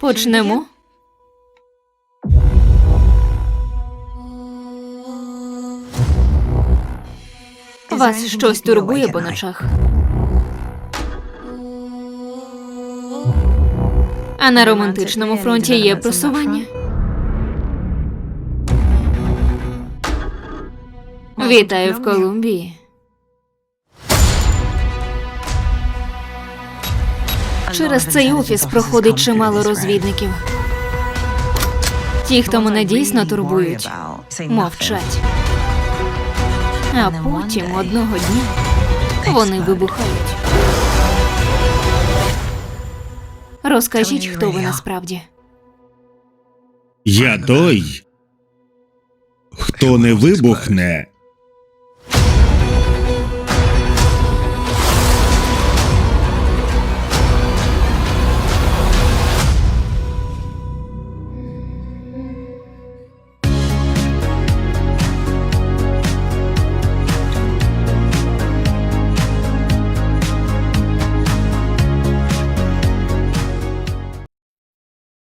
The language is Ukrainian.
Почнемо. Вас щось турбує по ночах. А на романтичному фронті є просування. Вітаю в Колумбії. Через цей офіс проходить чимало розвідників. Ті, хто мене дійсно турбують, мовчать. А потім одного дня вони вибухають. Розкажіть, хто ви насправді. Я той, хто не вибухне